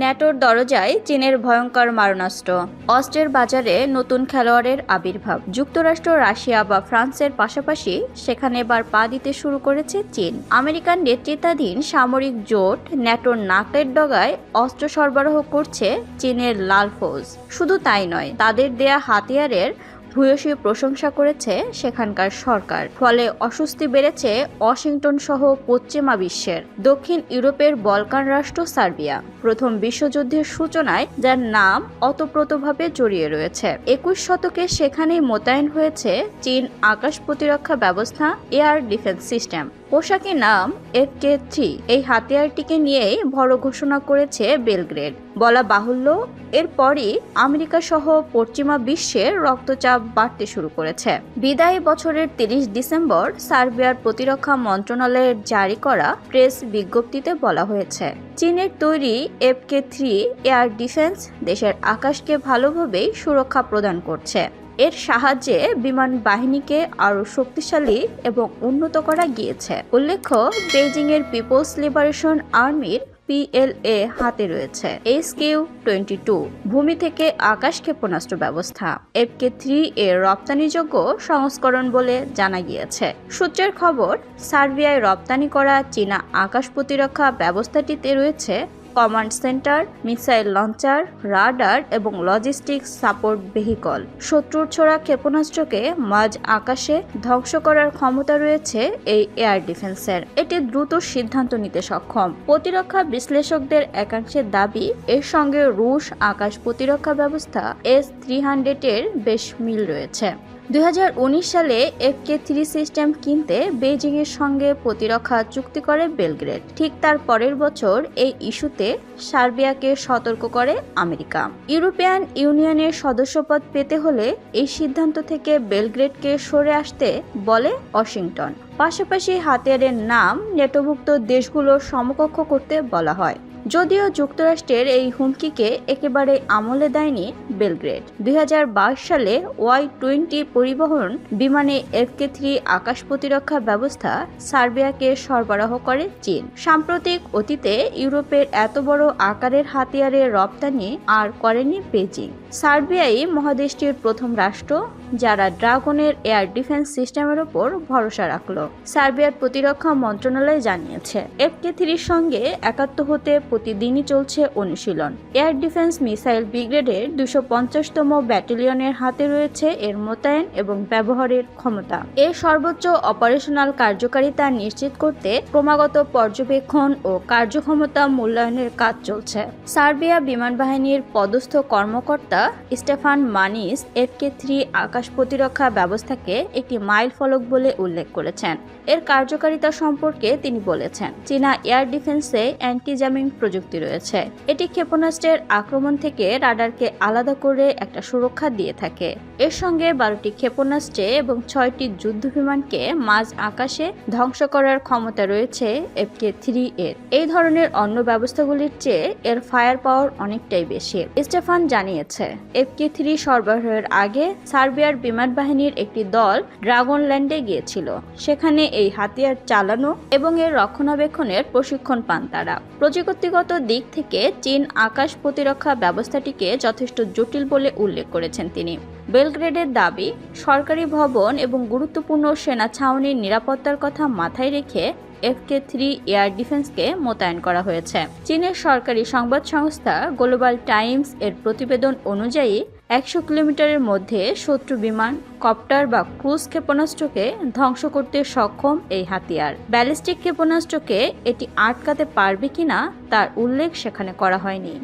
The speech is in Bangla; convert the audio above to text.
ন্যাটোর দরজায় চীনের ভয়ঙ্কর মারণাস্ত্র। অস্ত্রের বাজারে নতুন খেলোয়াড়ের আবির্ভাব। যুক্তরাষ্ট্র, রাশিয়া বা ফ্রান্সের পাশাপাশি সেখানে এবার পা দিতে শুরু করেছে চীন। আমেরিকান নেতৃত্বাধীন সামরিক জোট ন্যাটোর নাকের ডগায় অস্ত্র সরবরাহ করছে চীনের লাল ফৌজ। শুধু তাই নয়, তাদের দেয়া হাতিয়ারের ভূয়সী প্রশংসা করেছে সেখানকার সরকার। ফলে অস্বস্তি বেড়েছে ওয়াশিংটন সহ পশ্চিমা বিশ্বের। দক্ষিণ ইউরোপের বলকান রাষ্ট্র সার্বিয়া। প্রথম বিশ্বযুদ্ধের সূচনায় যার নাম অতপ্রতভাবে জড়িয়ে রয়েছে। একুশ শতকে সেখানেই মোতায়েন হয়েছে চীন আকাশ প্রতিরক্ষা ব্যবস্থা, এয়ার ডিফেন্স সিস্টেম। পোশাকের নাম এফ কে থ্রি। এই হাতিয়ারটিকে নিয়েই বড় ঘোষণা করেছে বেলগ্রেড। বলা বাহুল্য। এরপরই আমেরিকা সহ পশ্চিমা বিশ্বে রক্তচাপ বাড়তে শুরু করেছে। বিদায়ী বছরের তিরিশ ডিসেম্বর সার্বিয়ার প্রতিরক্ষা মন্ত্রণালয়ের জারি করা প্রেস বিজ্ঞপ্তিতে বলা হয়েছে, চীনের তৈরি এফকে থ্রি এয়ার ডিফেন্স দেশের আকাশকে ভালোভাবেই সুরক্ষা প্রদান করছে। এর সাহায্যে বিমান বাহিনীকে আরও শক্তিশালী এবং উন্নত করা গিয়েছে। উল্লেখ্য বেজিং এর পিপলস লিবারেশন আর্মির পিএলএ হাতে রয়েছে, এস কিউ টোয়েন্টি টু, ভূমি থেকে আকাশ ক্ষেপণাস্ত্র ব্যবস্থা এফকে থ্রি এর রপ্তানিযোগ্য সংস্করণ বলে জানা গিয়েছে। সূত্রের খবর, সার্বিয়ায় রপ্তানি করা চীনা আকাশ প্রতিরক্ষা ব্যবস্থাটিতে রয়েছে command center missile launcher radar এবং লজিস্টিক্স সাপোর্ট ভেহিকল শত্রুর ছোড়া ক্ষেপণাস্ত্রকে মাঝ আকাশে ধ্বংস করার ক্ষমতা রয়েছে এই এয়ার ডিফেন্সের এটি দ্রুত সিদ্ধান্ত নিতে সক্ষম। প্রতিরক্ষা বিশ্লেষকদের একাংশের দাবি, এর সঙ্গে রুশ আকাশ প্রতিরক্ষা ব্যবস্থা এস থ্রি হান্ড্রেডের বেশ মিল রয়েছে। দুই হাজার উনিশ সালে এফকে থ্রি সিস্টেম কিনতে বেইজিং এর সঙ্গে প্রতিরক্ষা চুক্তি করে বেলগ্রেড। ঠিক তার পরের বছর এই ইস্যুতে সার্বিয়াকে সতর্ক করে আমেরিকা। ইউরোপিয়ান ইউনিয়নের সদস্যপদ পেতে হলে এই সিদ্ধান্ত থেকে বেলগ্রেডকে সরে আসতে বলে ওয়াশিংটন। পাশাপাশি হাতিয়ারের নাম নেটোভুক্ত দেশগুলোর সমকক্ষ করতে বলা হয়। যদিও যুক্তরাষ্ট্রের এই হুমকিকে একেবারে আমলে দেয়নি বেলগ্রেড। দু হাজার বাইশ সালে ওয়াই টোয়েন্টি পরিবহন বিমানে এফকে থ্রি আকাশ প্রতিরক্ষা ব্যবস্থা সার্বিয়াকে সরবরাহ করে চীন। সাম্প্রতিক অতীতে ইউরোপের এত বড় আকারের হাতিয়ারের রপ্তানি আর করেনি বেজিং সার্বিয়াই মহাদেশটির প্রথম রাষ্ট্র, যারা ড্রাগনের এয়ার ডিফেন্স সিস্টেমের ওপর ভরসা রাখল। সার্বিয়ার প্রতিরক্ষা মন্ত্রণালয় জানিয়েছে এফকে থ্রির সঙ্গে একাত্ম হতে প্রতিদিনই চলছে অনুশীলন। এয়ার ডিফেন্স মিসাইল ব্রিগেডের দুশো পঞ্চাশতম ব্যাটালিয়নের হাতে রয়েছে এর মোতায়েন এবং ব্যবহারের ক্ষমতা। এর সর্বোচ্চ অপারেশনাল কার্যকারিতা নিশ্চিত করতে ক্রমাগত পর্যবেক্ষণ ও কার্যক্ষমতা মূল্যায়নের কাজ চলছে। সার্বিয়া বিমান বাহিনীর পদস্থ কর্মকর্তা স্টেফান মানিস এফকে থ্রি আকাশ প্রতিরক্ষা ব্যবস্থাকে একটি মাইল ফলক বলে উল্লেখ করেছেন। এর কার্যকারিতা সম্পর্কে তিনি বলেছেন, চীনা এয়ার ডিফেন্সে অ্যান্টি জামিং প্রযুক্তি রয়েছে। এটি ক্ষেপণাস্ত্রের আক্রমণ থেকে রাডারকে আলাদা করে একটা সুরক্ষা দিয়ে থাকে। এর সঙ্গে বারোটি ক্ষেপণাস্ত্রে এবং ছয়টি যুদ্ধ বিমানকে মাঝ আকাশে ধ্বংস করার ক্ষমতা রয়েছে এফকে থ্রি এর এই ধরনের অন্য ব্যবস্থাগুলির চেয়ে এর ফায়ার পাওয়ার অনেকটাই বেশি। স্টেফান জানিয়েছে, এফকে থ্রি সরবরাহের আগে সার্বিয়ার বিমান বাহিনীর একটি দল ড্রাগন ল্যান্ডে গিয়েছিল। সেখানে এই হাতিয়ার চালানো এবং এর রক্ষণাবেক্ষণের প্রশিক্ষণ পান তারা। প্রযুক্তিগত দিক থেকে চীন আকাশ প্রতিরক্ষা ব্যবস্থাটিকে যথেষ্ট জটিল বলে উল্লেখ করেছেন তিনি। বেলগ্রেডের দাবি, সরকারি ভবন এবং গুরুত্বপূর্ণ সেনা ছাউনির নিরাপত্তার কথা মাথায় রেখে এফকে থ্রি এয়ার ডিফেন্সকে মোতায়েন করা হয়েছে। চীনের সরকারি সংবাদ সংস্থা গ্লোবাল টাইমস এর প্রতিবেদন অনুযায়ী একশো কিলোমিটারের মধ্যে শত্রু বিমান, কপ্টার বা ক্রুজ ক্ষেপণাস্ত্রকে ধ্বংস করতে সক্ষম এই হাতিয়ার। ব্যালিস্টিক ক্ষেপণাস্ত্রকে এটি আটকাতে পারবে কিনা তার উল্লেখ সেখানে করা হয়নি।